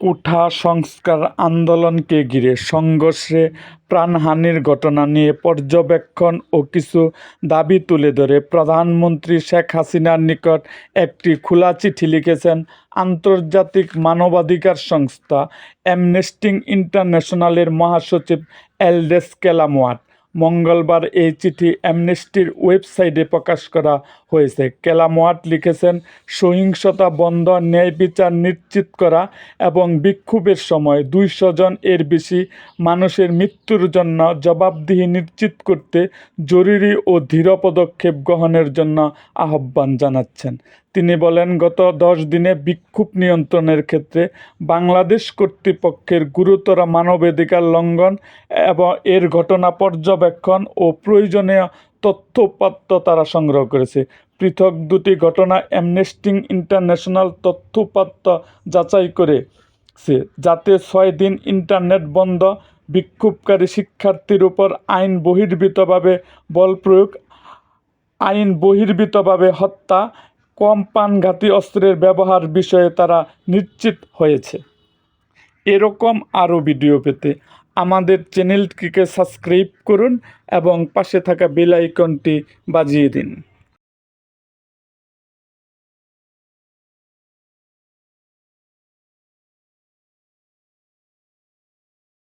কোঠা সংস্কার আন্দোলনকে ঘিরে সংঘর্ষে প্রাণহানির ঘটনা নিয়ে পর্যবেক্ষণ ও কিছু দাবি তুলে ধরে প্রধানমন্ত্রী শেখ হাসিনার নিকট একটি খোলা চিঠি লিখেছেন আন্তর্জাতিক মানবাধিকার সংস্থা অ্যামনেস্টিং ইন্টারন্যাশনালের মহাসচিব এলডেস কেলামোয়াট। মঙ্গলবার এই চিঠি অ্যামনেস্টির ওয়েবসাইটে প্রকাশ করা হয়েছে। কেলামোয়াট লিখেছেন, সহিংসতা বন্ধ, ন্যায় বিচার নিশ্চিত করা এবং বিক্ষোভের সময় দুইশো জন এর বেশি মানুষের মৃত্যুর জন্য জবাবদিহি নিশ্চিত করতে জরুরি ও দৃঢ় পদক্ষেপ গ্রহণের জন্য আহ্বান জানাচ্ছেন। তিনি বলেন, গত দশ দিনে বিক্ষোভ নিয়ন্ত্রণের ক্ষেত্রে বাংলাদেশ কর্তৃপক্ষের গুরুতর মানবাধিকার লঙ্ঘন এবং এর ঘটনা পর্যবেক্ষণ ও প্রয়োজনীয় তথ্যপাত্র তারা সংগ্রহ করেছে। পৃথক দুটি ঘটনা অ্যামনেস্টিং ইন্টারন্যাশনাল তথ্যপাত্র যাচাই করেছে, যাতে ছয় দিন ইন্টারনেট বন্ধ, বিক্ষোভকারী শিক্ষার্থীর উপর আইন বহির্ভূতভাবে বল প্রয়োগ, আইন বহির্ভূতভাবে হত্যা কম প্রাণঘাতী অস্ত্রের ব্যবহার বিষয়ে তারা নিশ্চিত হয়েছে। এরকম আরও ভিডিও পেতে আমাদের চ্যানেলটিকে সাবস্ক্রাইব করুন এবং পাশে থাকা বেল আইকনটি বাজিয়ে দিন।